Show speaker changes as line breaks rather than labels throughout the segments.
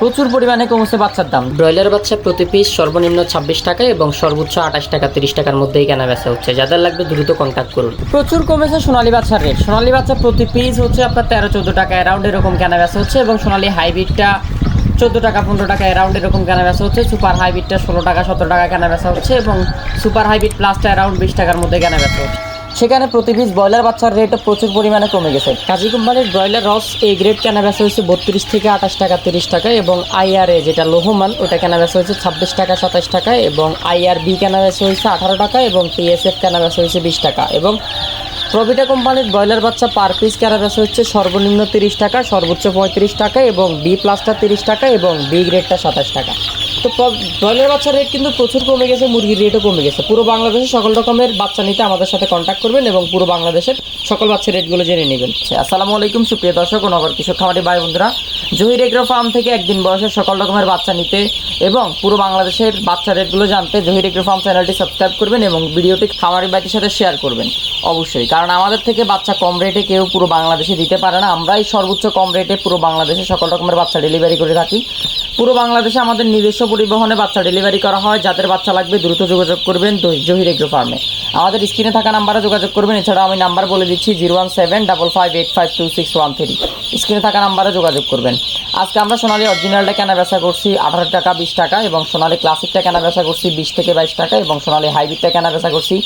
প্রচুর পরিমাণে কমছে বাচ্চার দাম। ব্রয়লার বাচ্চা প্রতি পিস সর্বনিম্ন ছাব্বিশ টাকা এবং সর্বোচ্চ আঠাশ টাকা তিরিশ টাকার মধ্যেই কেনা বেচা হচ্ছে। যাদের লাগবে দ্রুত কন্ট্যাক্ট করুন। প্রচুর কমেছে সোনালী বাচ্চার রেট সোনালী বাচ্চা প্রতি পিস হচ্ছে আপনার তেরো চোদ্দ টাকা অ্যারাউন্ড এরকম কেনা বেচা হচ্ছে এবং সোনালী হাইব্রিডটা চোদ্দ টাকা পনেরো টাকা অ্যারাউন্ড এরকম কেনা বেচা হচ্ছে। সুপার হাইব্রিডটা ষোলো টাকা সতেরো টাকা কেনা বেচা হচ্ছে এবং সুপার হাইব্রিড প্লাসটা অ্যারাউন্ড বিশ টাকার মধ্যে কেনা বেচা হচ্ছে। সেখানে প্রতি পিস ব্রয়লার বাচ্চার রেটও প্রচুর পরিমাণে কমে গেছে। কাজী কোম্পানির ব্রয়লার রস, এই গ্রেড কেনা বেচা হয়েছে বত্রিশ থেকে আঠাশ টাকা, তিরিশ টাকা এবং আইআরএ যেটা লোহমান, ওটা কেনা বেচা হয়েছে ছাব্বিশ টাকা, সাতাশ টাকা এবং আইআর বি কেনা বেচা হয়েছে আঠারো টাকা এবং টিএসএফ কেনা বেচা হয়েছে বিশ টাকা এবং প্রভিটা কোম্পানির ব্রয়লার বাচ্চা পার পিস কেনা বেচা হচ্ছে সর্বনিম্ন তিরিশ টাকা, সর্বোচ্চ পঁয়ত্রিশ টাকা এবং বি প্লাসটা তিরিশ টাকা এবং বি গ্রেডটা সাতাশ টাকা। তো ব্রয়লার বাচ্চার রেট কিন্তু প্রচুর কমে গেছে মুরগির রেটও কমে গেছে। পুরো বাংলাদেশে সকল রকমের বাচ্চা নিতে আমাদের সাথে কন্ট্যাক্ট করবেন এবং পুরো বাংলাদেশের সকল বাচ্চার রেটগুলো জেনে নেবেন। আচ্ছা, আসসালামু আলাইকুম সুপ্রিয় দর্শক নগর কৃষক খামারি ভাই বন্ধুরা জহির এগ্রো ফার্ম থেকে একদিন বয়সে সকল রকমের বাচ্চা নিতে এবং পুরো বাংলাদেশের বাচ্চা রেটগুলো জানতে জহির এগ্রো ফার্ম চ্যানেলটি সাবস্ক্রাইব করবেন এবং ভিডিওটি খামারি ভাইটির সাথে শেয়ার করবেন, অবশ্যই। কারণ আমাদের থেকে বাচ্চা কম রেটে কেউ পুরো বাংলাদেশে দিতে পারে না। আমরাই সর্বোচ্চ কম রেটে পুরো বাংলাদেশে সকল রকমের বাচ্চা ডেলিভারি করে থাকি। পুরো বাংলাদেশে আমাদের নিজস্ব পরিবহনে বাচ্চা ডেলিভারি করা হয়। যাদের বাচ্চা লাগবে দ্রুত যোগাযোগ করবেন জহির এগ্রো ফার্মে। আমাদের স্ক্রিনে থাকা নাম্বারে যোগাযোগ করবেন। এছাড়াও আমি নাম্বার বলে দিচ্ছি zero one seven double five eight five two six one three. স্ক্রিনে থাকা নাম্বারে যোগাযোগ করবেন। আজকে আমরা সোনালি অরিজিনালটা কেনা বেচা করছি আঠারো টাকা, বিশ টাকা এবং সোনালি ক্লাসিকটা কেনা বেচা করছি বিশ থেকে বাইশ টাকা এবং সোনালি হাইব্রিডটা কেনা বেচা করছি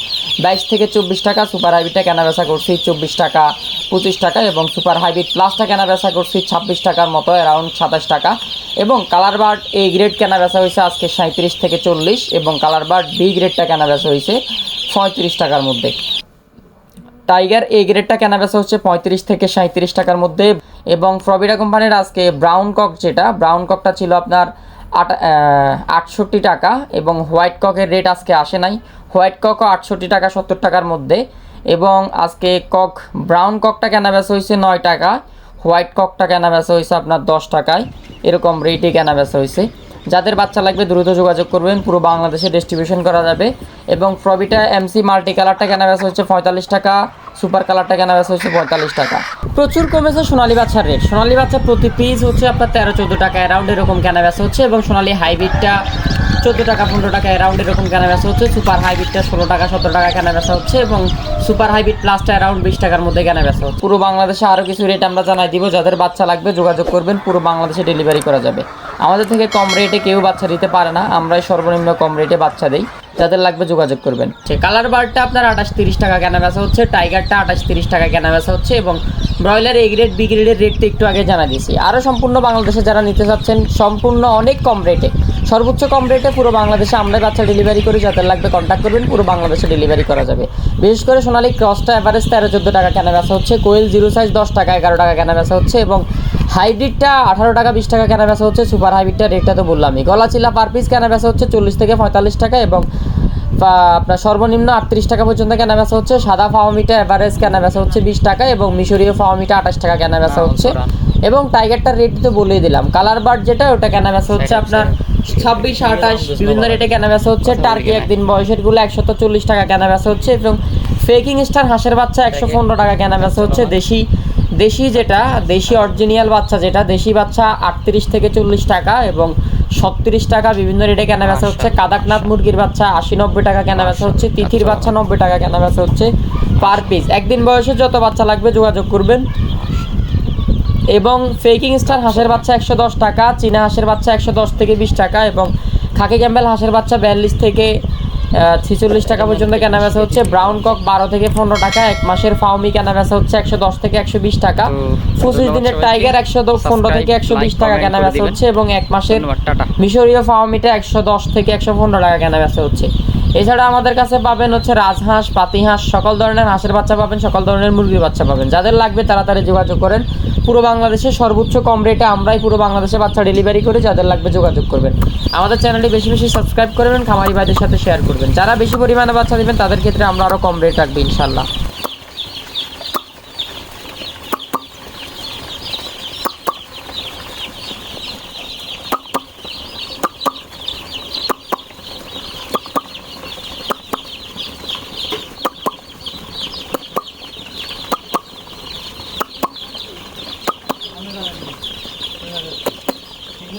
বাইশ থেকে চব্বিশ টাকা সুপার হাইব্রিডটা কেনা বেচা করছি চব্বিশ টাকা, পঁচিশ টাকা এবং সুপার হাইব্রিড প্লাসটা কেনা বেচা করছি ছাব্বিশ টাকার মতো অ্যারাউন্ড সাতাশ টাকা এবং কালার বার্ড এ গ্রেড কেনা বেচা হয়েছে আজকে সাঁত্রিশ থেকে চল্লিশ এবং কালার বার্ড বি গ্রেডটা কেনা বেচা হয়েছে পঁয়ত্রিশ টাকার মধ্যে। টাইগার এ গ্রেডটা কেনা বেচা হচ্ছে পঁয়ত্রিশ থেকে সাঁত্রিশ টাকার মধ্যে। এবং ফ্রবিডা কোম্পানির আজকে ব্রাউন কক যেটা, ব্রাউন ককটা ছিল আপনার আট আটষট্টি টাকা এবং হোয়াইট ককের রেট আজকে আসে নাই। হোয়াইট ককও আটষট্টি টাকা সত্তর টাকার মধ্যে এবং আজকে কক, ব্রাউন ককটা কেনা বেচা হয়েছে নয় টাকা, হোয়াইট ককটা কেনা বেচা হয়েছে আপনার দশ টাকায়। এরকম রেটে কেনা বেচা হয়েছে। যাদের বাচ্চা লাগবে দ্রুত যোগাযোগ করবেন, পুরো বাংলাদেশে ডিস্ট্রিবিউশন করা যাবে। এবং প্রবিটা এমসি মাল্টি কালারটা কেনা বেচা হচ্ছে পঁয়তাল্লিশ টাকা সুপার কালারটা কেনা বেচা হচ্ছে পঁয়তাল্লিশ টাকা। প্রচুর কমেছে সোনালী বাচ্চার রেট সোনালী বাচ্চা প্রতি পিস হচ্ছে আপনার তেরো, চোদ্দ টাকা অ্যারাউন্ড এরকম কেনা বেচা হচ্ছে এবং সোনালী হাইব্রিডটা চোদ্দ টাকা, পনেরো টাকা অ্যারাউন্ড এরকম কেনা বেচা হচ্ছে। সুপার হাইব্রিডটা ষোলো টাকা, সতেরো টাকা কেনা বেচা হচ্ছে এবং সুপার হাইব্রিড প্লাসটা অ্যারাউন্ড বিশ টাকার মধ্যে কেনা বেচা হচ্ছে। পুরো বাংলাদেশে আরও কিছু রেট আমরা জানাই দিব। যাদের বাচ্চা লাগবে যোগাযোগ করবেন, পুরো বাংলাদেশে ডেলিভারি করা যাবে। আমাদের থেকে কম রেটে কেউ বাচ্চা দিতে পারে না। আমরাই সর্বনিম্ন কম রেটে বাচ্চা দেই। যাদের লাগবে যোগাযোগ করবেন। সে কালার বারটা আপনার আঠাশ তিরিশ টাকা কেনা বেচা হচ্ছে টাইগারটা আঠাশ তিরিশ টাকা কেনা বেচা হচ্ছে এবং ব্রয়লার এ গ্রেড বি গ্রেডের রেট তো একটু আগে জানা দিয়েছি। আরও সম্পূর্ণ বাংলাদেশে যারা নিতে চাচ্ছেন, সম্পূর্ণ অনেক কম রেটে সর্বোচ্চ কম রেটে পুরো বাংলাদেশে আমরা বাচ্চা ডেলিভারি করি, যাদের লাগবে কন্ট্যাক্ট করবেন, পুরো বাংলাদেশে ডেলিভারি করা যাবে। বিশেষ করে সোনালি ক্রসটা অ্যাভারেজ তেরো, চোদ্দ টাকা কেনা বেচা হচ্ছে, কোয়েল জিরো সাইজ দশ টাকা, এগারো টাকা কেনা বেচা হচ্ছে এবং হাইব্রিডটা আঠারো টাকা বিশ টাকা কেনা বেচা হচ্ছে সুপার হাইব্রিডটা রেটটা তো বললামই। গলা চিলা পার পিস কেনা বেচা হচ্ছে চল্লিশ থেকে পঁয়তাল্লিশ টাকা এবং আপনার সর্বনিম্ন আটত্রিশ টাকা পর্যন্ত কেনা বেচা হচ্ছে। সাদা ফাওয়ামিটা এভারেজ কেনা বেচা হচ্ছে বিশ টাকা এবং মিশরীয় ফাওয়ামিটা আঠাশ টাকা কেনা বেচা হচ্ছে। এবং টাইগারটার রেট তো বলেই দিলাম। কালার বার্ড যেটা ওটা কেনা বেচা হচ্ছে আপনার ছাব্বিশ আঠাশ বিভিন্ন রেটে কেনা বেচা হচ্ছে। টার্কি একদিন বয়সেরগুলো একশত চল্লিশ টাকা কেনা বেচা হচ্ছে এবং ফেকিং স্টার হাঁসের বাচ্চা একশো পনেরো টাকা কেনা বেচা হচ্ছে। দেশি দেশি যেটা দেশি অরিজিনাল বাচ্চা যেটা দেশি বাচ্চা আটত্রিশ থেকে চল্লিশ টাকা এবং ছত্রিশ টাকা বিভিন্ন রেটে কেনা বেচা হচ্ছে। কাদাকনাথ মুরগির বাচ্চা আশি নব্বই টাকা কেনা বেচা হচ্ছে। তিথির বাচ্চা নব্বই টাকা কেনা বেচা হচ্ছে পার পিস একদিন বয়সে যত বাচ্চা লাগবে যোগাযোগ করবেন। এবং ফেকিং স্টার হাঁসের বাচ্চা একশো দশ টাকা চীনা হাঁসের বাচ্চা একশো দশ থেকে বিশ টাকা এবং খাকি ক্যাম্বেল হাঁসের বাচ্চা বিয়াল্লিশ থেকে ছিচল্লিশ টাকা পর্যন্ত কেনা বেচা হচ্ছে। ব্রাউন কক বারো থেকে পনেরো টাকা। এক মাসের ফাউমি কেনা বেচা হচ্ছে একশো দশ থেকে একশো বিশ টাকা। পঁচিশ দিনের টাইগার একশো পনেরো থেকে একশো বিশ টাকা কেনা বেচা হচ্ছে এবং এক মাসের মিশরীয় ফাওয়ামিটা একশো দশ থেকে একশো পনেরো টাকা কেনা বেচা হচ্ছে। এছাড়া আমাদের কাছে পাবেন হচ্ছে রাজহাঁস পাতিহাঁস সকল ধরনের হাঁসের বাচ্চা পাবেন সকল ধরনের মুরগির বাচ্চা পাবেন। যাদের লাগবে তাড়াতাড়ি যোগাযোগ করেন। পুরো বাংলাদেশে সর্বোচ্চ কম রেটে আমরাই পুরো বাংলাদেশে বাচ্চা ডেলিভারি করে যাদের লাগবে যোগাযোগ করবেন। আমাদের চ্যানেলটি বেশি বেশি সাবস্ক্রাইব করবেন, খামারি ভাইদের সাথে শেয়ার করবেন। যারা বেশি পরিমাণে বাচ্চা দেবেন তাদের ক্ষেত্রে আমরা আরও কম রেট রাখব ইনশাল্লাহ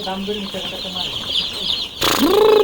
dumbbell, may sarap ka